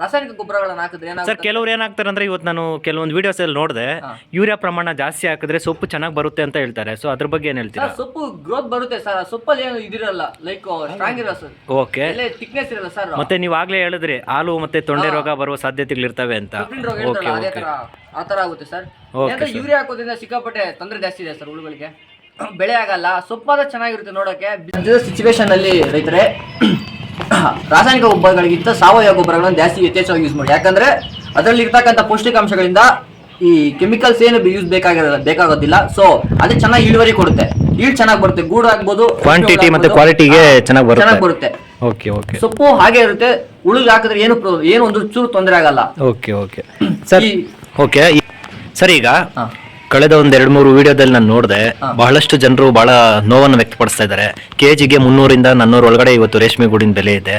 ರಾಸಾಯನಿಕ ಗೊಬ್ಬರಗಳನ್ನ ಹಾಕಿದ್ರೆ ಸರ್ ಏನಾಗುತ್ತೆ ಕೆಲವ್ರು ಏನಾಗ್ತಾರೆ ಅಂದ್ರೆ ಇವತ್ತು ನಾನು ಕೆಲವೊಂದು ವಿಡಿಯೋಸ್ ಅಲ್ಲಿ ನೋಡಿದೆ ಹಾ. ಯೂರಿಯಾ ಪ್ರಮಾಣ ಜಾಸ್ತಿ ಹಾಕಿದ್ರೆ ಸೊಪ್ಪು ಚೆನ್ನಾಗಿ ಬರುತ್ತೆ ಅಂತ ಹೇಳ್ತಾರೆ. ಸೊ ಅದ್ರ ಬಗ್ಗೆ ಏನ್ ಹೇಳ್ತೀರಾ? ಸರ್, ಸೊಪ್ಪು ಗ್ರೋತ್ ಬರುತ್ತೆ ಸರ್. ಸೊಪ್ಪಲ್ಲಿ ಏನು ಇದಿರಲ್ಲ ಲೈಕ್ ಸ್ಟ್ರಾಂಗ್ ಇರಲ್ಲ ಸರ್. ಓಕೆ ಥಿಕ್ನೆಸ್ ಇರಲ್ಲ ಸರ್. ಮತ್ತೆ ನೀವು ಆಗ್ಲೇ ಹೇಳಿದ್ರಿ ಹಾಲು ಮತ್ತೆ ತೊಂಡೆ ರೋಗ ಬರುವ ಸಾಧ್ಯತೆಗಳಿರ್ತವೆ ಅಂತ. ಆತರ ರೋಗ ಓಕೆ ಹೇಳ್ತಾರಲ್ಲ, ಅದೇ ಓಕೆ ತರ ಆ ತರ ಆಗುತ್ತೆ ಸರ್. Okay, ಯಾಕಂದ್ರೆ sir. ಯೂರಿಯಾ ಹಾಕೋದ್ರಿಂದ ಸಿಕ್ಕಾಪಟ್ಟೆ ತೊಂದರೆ ಜಾಸ್ತಿ ಇದೆ ಸರ್ ಹುಳುಗಳಿಗೆ. ಬೆಳೆ ಆಗಲ್ಲ ಸೊಪ್ಪಾದ ಚೆನ್ನಾಗಿರುತ್ತೆ ನೋಡೋಕೆ. ಸಿಚುವೇಶನ್ ಅಲ್ಲಿ ರೈತರೆ ರಾಸಾಯನಿಕ ಗೊಬ್ಬರಗಳಿಗಿಂತ ಸಾವಯವ ಗೊಬ್ಬರಗಳನ್ನು ಜಾಸ್ತಿ ಯಥೇಚ್ಛವಾಗಿ ಯೂಸ್ ಮಾಡಿ. ಯಾಕಂದ್ರೆ ಅದರಲ್ಲಿ ಇರ್ತಕ್ಕಂಥ ಪೌಷ್ಟಿಕಾಂಶಗಳಿಂದ ಈ ಕೆಮಿಕಲ್ಸ್ ಏನು ಯೂಸ್ ಬೇಕಾಗಿರಲ್ಲ ಬೇಕಾಗೋದಿಲ್ಲ. ಸೊ ಅದೇ ಚೆನ್ನಾಗಿ ಇಳುವರಿ ಕೊಡುತ್ತೆ. ಈಳ್ ಚೆನ್ನಾಗಿ ಬರುತ್ತೆ. ಗೂಡು ಆಗ್ಬೋದು ಕ್ವಾಂಟಿಟಿ ಮತ್ತೆ. ಕ್ವಾಲಿಟಿಗೆ ಚೆನ್ನಾಗಿ ಚೆನ್ನಾಗಿ ಬರುತ್ತೆ. ಬರುತ್ತೆ ಓಕೆ ಓಕೆ ಸೊಪ್ಪು ಹಾಗೆ ಇರುತ್ತೆ. ಉಳಿದು ಹಾಕಿದ್ರೆ ಏನು ಏನು ಒಂದು ಚೂರು ತೊಂದರೆ ಆಗಲ್ಲ. ಓಕೆ ಓಕೆ ಸರ್ ಓಕೆ ಸರಿ ಈಗ. ಕಳೆದ ಒಂದ್ ಎರಡ್ ಮೂರು ವಿಡಿಯೋದಲ್ಲಿ ನಾನು ನೋಡಿದೆ ಬಹಳಷ್ಟು ಜನರು ಬಹಳ ನೋವನ್ನು ವ್ಯಕ್ತಪಡಿಸ್ತಾ ಇದ್ದಾರೆ ಕೆಜಿಗೆ ಮುನ್ನೂರಿಂದ ನನ್ನೂರ ಒಳಗಡೆ ಇವತ್ತು ರೇಷ್ಮೆ ಗೂಡಿನ ಬೆಲೆ ಇದೆ.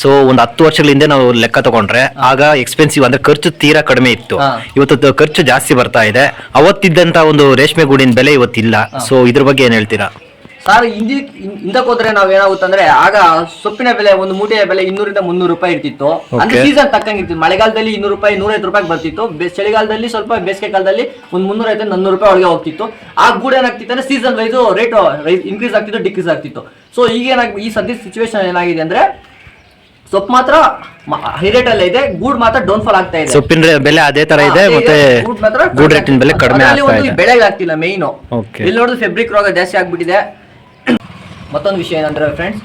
ಸೊ ಒಂದು ಹತ್ತು ವರ್ಷಗಳ ಹಿಂದೆ ನಾವು ಲೆಕ್ಕ ತಗೊಂಡ್ರೆ ಆಗ ಎಕ್ಸ್ಪೆನ್ಸಿವ್ ಅಂದ್ರೆ ಖರ್ಚು ತೀರಾ ಕಡಿಮೆ ಇತ್ತು. ಇವತ್ತು ಖರ್ಚು ಜಾಸ್ತಿ ಬರ್ತಾ ಇದೆ. ಅವತ್ತಿದ್ದಂತ ಒಂದು ರೇಷ್ಮೆ ಗೂಡಿನ ಬೆಲೆ ಇವತ್ತಿಲ್ಲ. ಸೊ ಇದ್ರ ಬಗ್ಗೆ ಏನ್ ಹೇಳ್ತೀರಾ? ಸರ್ ಹಿಂದಿ ಹಿಂದಕ್ಕೆ ಹೋದ್ರೆ ನಾವ್ ಏನಾಗುತ್ತಂದ್ರೆ ಆಗ ಸೊಪ್ಪಿನ ಬೆಲೆ ಒಂದು ಮೂಟೆಯ ಬೆಲೆ ಇನ್ನೂರಿಂದ ಮುನ್ನೂರು ರೂಪಾಯಿ ಇರ್ತಿತ್ತು. ಅಂದ್ರೆ ಸೀಸನ್ ತಕ್ಕಂಗಿತ್ತು ಮಳೆಗಾಲದಲ್ಲಿ ಇನ್ನೂರು ರೂಪಾಯಿ ನೂರೈದು ರೂಪಾಯಿ ಬರ್ತಿತ್ತು. ಚಳಿಗಾಲದಲ್ಲಿ ಸ್ವಲ್ಪ ಬೇಸಿಗೆ ಕಾಲದಲ್ಲಿ ಒಂದು ಮುನ್ನೂರೈದು ನನ್ನೂರು ರೂಪಾಯಿ ಒಳಗೆ ಹೋಗ್ತಿತ್ತು. ಆ ಗೂಡ್ ಏನಾಗ್ತಿತ್ತು ಅಂದ್ರೆ ಸೀಸನ್ ವೈಸ್ ರೇಟ್ ಇನ್ಕ್ರೀಸ್ ಆಗ್ತಿತ್ತು ಡಿಕ್ರೀಸ್ ಆಗ್ತಿತ್ತು. ಸೊ ಈಗ ಏನಾಗ್ ಈ ಸದ್ಯ ಸಿಚುವೇಶನ್ ಏನಾಗಿದೆ ಅಂದ್ರೆ ಸೊಪ್ಪು ಮಾತ್ರ ಹೈ ರೇಟ್ ಅಲ್ಲೇ ಇದೆ. ಗೂಡ್ ಮಾತ್ರ ಡೌನ್ ಫಾಲ್ ಆಗ್ತಾ ಇದೆ. ಸೊಪ್ಪಿನ ಬೆಲೆ ಅದೇ ತರ ಇದೆ ಮತ್ತೆ ಗೂಡ್ ರೇಟಿನ ಬೆಲೆ ಕಡಿಮೆ ಆಗ್ತಾ ಇದೆ. ಬೆಳೆಗಳಾಗ್ತಿಲ್ಲ ಮೇಯ್ನು. ಇಲ್ಲಿ ನೋಡಿದ್ರೆ ಫೆಬ್ರಿಕ್ ರೋಗ ಜಾಸ್ತಿ ಆಗ್ಬಿಟ್ಟಿದೆ. ಮತ್ತೊಂದು ವಿಷಯ ಏನಂದ್ರೆ ಫ್ರೆಂಡ್ಸ್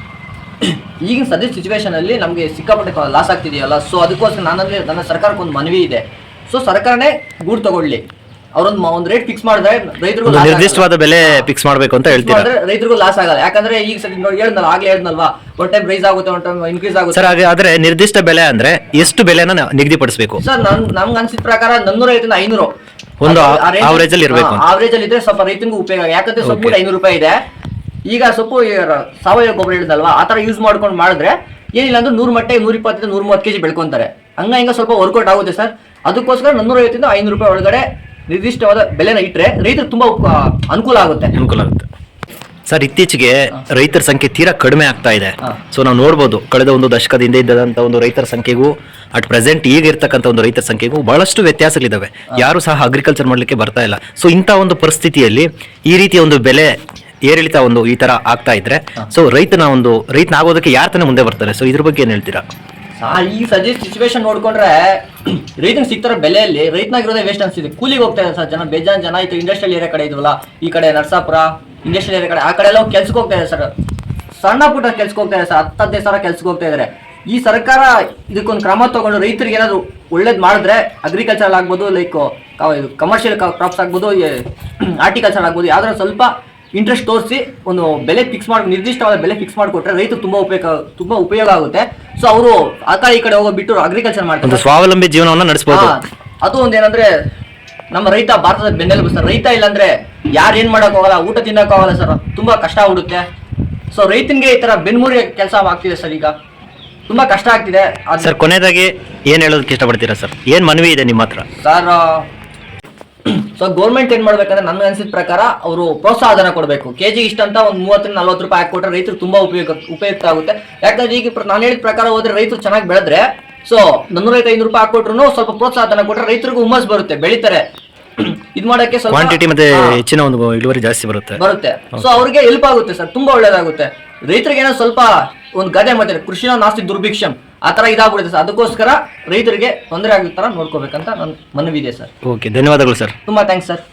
ಈಗಿನ ಸದ್ಯ ಸಿಚುವೇಶನಲ್ಲಿ ನಮಗೆ ಸಿಕ್ಕಾಪಟ್ಟೆ ಲಾಸ್ ಆಗ್ತಿದೆಯಲ್ಲ? ಸೊ ಅದಕ್ಕೋಸ್ಕರ ನಾನಲ್ಲಿ ನನ್ನ ಸರ್ಕಾರಕ್ಕೆ ಒಂದು ಮನವಿ ಇದೆ. ಸೊ ಸರ್ಕಾರನೇ ಗೂಡ್ ತಗೊಳ್ಳಿ. ಅವ್ರೊಂದು ಒಂದು ರೇಟ್ ಫಿಕ್ಸ್ ಮಾಡಿದ್ರೆ ರೈತರಿಗೂ. ನಿರ್ದಿಷ್ಟವಾದ ಬೆಲೆ ಫಿಕ್ಸ್ ಮಾಡಬೇಕು ಅಂತ ಹೇಳ್ತೀವಿ ಹೇಳ್ತೀರಾ ರೈತರಿಗೂ ಲಾಸ್ ಆಗಲ್ಲ. ಯಾಕಂದ್ರೆ ಈಗ ಸರಿ ನೋಡಿ ಹೇಳ್ದಲ್ಲ ಆಗ್ಲೇ ಹೇಳ್ದಲ್ವಾ? ಒನ್ ಟೈಮ್ ರೈಸ್ ಆಗುತ್ತೆ ಒನ್ ಟೈಮ್ ಇನ್ಕ್ರೀಸ್ ಆಗುತ್ತೆ. ಸರ್ ಹಾಗೆ ಆದ್ರೆ ನಿರ್ದಿಷ್ಟ ಬೆಲೆ ಅಂದ್ರೆ ಎಷ್ಟು ಬೆಲೆನ ನಿಗದಿಪಡಿಸಬೇಕು? ಸರ್ ನನ್ ನಮ್ಗೆ ಅನ್ಸಿದ ಪ್ರಕಾರ ನನ್ನೂರ ಐದರಿಂದ ಐನೂರು. ಒಂದು ಆವರೇಜ್ ಅಲ್ಲಿ ಇರಬೇಕು. ಆವರೇಜ್ ಅಲ್ಲಿ ಇದ್ರೆ ಸ್ವಲ್ಪ ರೈತನಿಗೂ ಉಪಯೋಗ ಯಾಕಂದ್ರೆ ಸ್ವಲ್ಪ. ಐನೂರು ರೂಪಾಯಿ ಇದೆ. ಈಗ ಸೊಪ್ಪು ಸಾವಯವ ಗೊಬ್ಬರ ಹೇಳಿದಲ್ವಾ ಆ ಥರ ಯೂಸ್ ಮಾಡ್ಕೊಂಡು ಮಾಡಿದ್ರೆ ಏನಿಲ್ಲ ಅಂದ್ರೆ ನೂರು ಮಟ್ಟೆ ನೂರ ಇಪ್ಪತ್ತರಿಂದ ನೂರ ಮೂವತ್ತು ಕೆಜಿ ಬೆಳ್ಕೊಂತಾರೆ. ಹಂಗ ಹಿಂಗ ಸ್ವಲ್ಪ ವರ್ಕೌಟ್ ಆಗುತ್ತೆ ಸರ್. ಅದಕ್ಕೋಸ್ಕರ ನಾನ್ನೂರ ಐವತ್ತಿಂದ ಐನೂರು ರೂಪಾಯಿ ಒಳಗಡೆ ನಿರ್ದಿಷ್ಟವಾದ ಬೆಲೆನ ಇಟ್ಟರೆ ರೈತರು ತುಂಬಾ ಅನುಕೂಲ ಆಗುತ್ತೆ. ಅನುಕೂಲ ಆಗುತ್ತೆ. ಸರ್ ಇತ್ತೀಚೆಗೆ ರೈತರ ಸಂಖ್ಯೆ ತೀರಾ ಕಡಿಮೆ ಆಗ್ತಾ ಇದೆ. ಸೊ ನಾವು ನೋಡ್ಬೋದು ಕಳೆದ ಒಂದು ದಶಕದಿಂದ ಇದ್ದಂತ ಒಂದು ರೈತರ ಸಂಖ್ಯೆಗೂ ಅಟ್ ಪ್ರೆಸೆಂಟ್ ಈಗ ಇರ್ತಕ್ಕಂಥ ಒಂದು ರೈತರ ಸಂಖ್ಯೆಗೂ ಬಹಳಷ್ಟು ವ್ಯತ್ಯಾಸಗಳಿದ್ದಾವೆ. ಯಾರು ಸಹ ಅಗ್ರಿಕಲ್ಚರ್ ಮಾಡ್ಲಿಕ್ಕೆ ಬರ್ತಾ ಇಲ್ಲ. ಸೊ ಇಂಥ ಒಂದು ಪರಿಸ್ಥಿತಿಯಲ್ಲಿ ಈ ರೀತಿಯ ಒಂದು ಬೆಲೆ ಏರಿಳಿತ ಒಂದು ಈ ತರ ಆಗ್ತಾ ಇದ್ರೆ ಸೊ ರೈತನ ಒಂದು ರೈತನ ಆಗೋದಕ್ಕೆ ಯಾರ ತಾನೇ ಮುಂದೆ ಬರ್ತಾರೆ? ಸೊ ಇದ್ರ ಬಗ್ಗೆ ಏನ್ ಹೇಳ್ತೀರಾ? ಆ, ಈ ಸದ್ಯ ಸಿಚುವೇಶನ್ ನೋಡ್ಕೊಂಡ್ರೆ ರೈತನ ಸಿಗ್ತಾರೋ ಬೆಲೆಯಲ್ಲಿ ರೈತನಾಗಿರೋದೇ ವೇಸ್ಟ್ ಅನ್ಸಿದೆ ಕೂಲಿಗೆ ಹೋಗ್ತಾ ಇದೆ ಸರ್ ಜನ ಬೇಜಾನ್ ಜನ. ಇತ್ತು ಇಂಡಸ್ಟ್ರಿಯಲ್ ಏರಿಯಾ ಕಡೆ ಇದ್ವಲ್ಲ ಈ ಕಡೆ ನರಸಾಪುರ ಇಂಡಸ್ಟ್ರಿಯಲ್ ಏರಿಯಾ ಕಡೆ ಆ ಕಡೆ ಎಲ್ಲ ಕೆಲ್ಸಕ್ಕೆ ಹೋಗ್ತಾ ಇದೆ ಸರ್. ಸಣ್ಣ ಪುಟ್ಟ ಕೆಲ್ಸಕ್ಕೆ ಹೋಗ್ತಾ ಇದೆ ಸರ್ ಹತ್ತದೇ ಸಾವಿರ ಕೆಲ್ಸಕ್ಕೆ ಹೋಗ್ತಾ ಇದಾರೆ ಈ ಸರ್ಕಾರ ಇದಕ್ಕೊಂದು ಕ್ರಮ ತಗೊಂಡು ರೈತರಿಗೆ ಏನಾದ್ರು ಒಳ್ಳೇದು ಮಾಡಿದ್ರೆ ಅಗ್ರಿಕಲ್ಚರ್ ಆಗ್ಬೋದು ಲೈಕ್ ಕಮರ್ಷಿಯಲ್ ಕ್ರಾಪ್ಸ್ ಆಗ್ಬೋದು ಆರ್ಟಿಕಲ್ಚರ್ ಆಗ್ಬೋದು ಯಾವ್ದಾದ್ರು ಸ್ವಲ್ಪ ಇಂಟ್ರೆಸ್ಟ್ ತೋರಿಸಿ ಒಂದು ಬೆಲೆ ಫಿಕ್ಸ್ ಮಾಡಿ ನಿರ್ದಿಷ್ಟವಾದ ಬೆಲೆ ಫಿಕ್ಸ್ ಮಾಡಿಕೊಟ್ರೆ ರೈತರು ತುಂಬಾ ಉಪಯೋಗ ತುಂಬಾ ಉಪಯೋಗ ಆಗುತ್ತೆ. ಸೊ ಅವರು ಆ ಕಡೆ ಈ ಕಡೆ ಹೋಗೋ ಬಿಟ್ಟು ಅಗ್ರಿಕಲ್ಚರ್ ಮಾಡ್ತಾರೆ. ಸ್ವಾವಲಂಬಿ ಜೀವನವನ್ನ ನಡೆಸಬಹುದು ಅದು ಒಂದೇನಂದ್ರೆ ನಮ್ಮ ರೈತ ಭಾರತದ ಬೆನ್ನೆಲುಬು ಸರ್. ರೈತ ಇಲ್ಲಾಂದ್ರೆ ಯಾರು ಏನ್ ಮಾಡಕ್ ಹೋಗಲ್ಲ ಊಟ ತಿನ್ನಕ್ ಹೋಗಲ್ಲ ಸರ್. ತುಂಬಾ ಕಷ್ಟ ಆಗ್ಬಿಡುತ್ತೆ. ಸೊ ರೈತನಿಗೆ ಈ ತರ ಬೆನ್ಮೂರಿ ಕೆಲಸ ಆಗ್ತಿದೆ ಸರ್ ಈಗ. ತುಂಬಾ ಕಷ್ಟ ಆಗ್ತಿದೆ. ಸರ್ ಕೊನೆಯದಾಗಿ ಏನ್ ಹೇಳೋದಕ್ಕೆ ಇಷ್ಟಪಡ್ತೀರಾ ಸರ್? ಏನ್ ಮನವಿ ಇದೆ ನಿಮ್ಮ ಹತ್ರ? ಸರ್ ಸೊ ಗೌರ್ಮೆಂಟ್ ಏನ್ ಮಾಡ್ಬೇಕಂದ್ರೆ ನನ್ಗೆ ಅನ್ಸಿದ ಪ್ರಕಾರ ಅವರು ಪ್ರೋತ್ಸಾಹಧನ ಕೊಡಬೇಕು. ಕೆಜಿ ಜಿ ಇಷ್ಟಂತ ಒಂದು ಮೂವತ್ತರಿಂದ ನಲ್ವತ್ತು ರೂಪಾಯಿ ಹಾಕೊಟ್ರೆ ರೈತರು ತುಂಬಾ ಉಪಯೋಗ ಉಪಯುಕ್ತ ಆಗುತ್ತೆ. ಯಾಕಂದ್ರೆ ಈಗ ನಾನು ಹೇಳಿದ ಪ್ರಕಾರ ಹೋದ್ರೆ ರೈತರು ಚೆನ್ನಾಗಿ ಬೆಳೆದ್ರೆ ಸೊ ನಾನ್ನೂರೈವತ್ತು ಐನೂರು ರೂಪಾಯಿ ಹಾಕೊಟ್ರು ಸ್ವಲ್ಪ ಪ್ರೋತ್ಸಾಹಧನ ಕೊಟ್ರೆ ರೈತರಿಗೂ ಹುಮ್ಮಸ್ ಬರುತ್ತೆ ಬೆಳಿತಾರೆ. ಇದ್ ಮಾಡಕ್ಕೆ ಸ್ವಲ್ಪ ಕ್ವಾಂಟಿಟಿ ಮತ್ತೆ ಹೆಚ್ಚಿನ ಒಂದು ಇಳುವರಿ ಜಾಸ್ತಿ ಬರುತ್ತೆ. ಬರುತ್ತೆ. ಸೊ ಅವ್ರಿಗೆ ಹೆಲ್ಪ್ ಆಗುತ್ತೆ ಸರ್ ತುಂಬಾ ಒಳ್ಳೇದಾಗುತ್ತೆ. ರೈತರಿಗೆ ಏನೋ ಸ್ವಲ್ಪ ಒಂದು ಗದೆ ಮತ್ತೆ ಕೃಷಿನ ನಾಸ್ತಿ ದುರ್ಭಿಕ್ಷಂ. ಆ ತರ ಇದಾಗ್ಬಿಡುತ್ತೆ ಸರ್. ಅದಕ್ಕೋಸ್ಕರ ರೈತರಿಗೆ ತೊಂದರೆ ಆಗೋ ಥರ ನೋಡ್ಕೋಬೇಕಂತ ನನ್ನ ಮನವಿದೆ ಸರ್. ಓಕೆ ಧನ್ಯವಾದಗಳು ಸರ್. ತುಂಬಾ ಥ್ಯಾಂಕ್ಸ್ ಸರ್.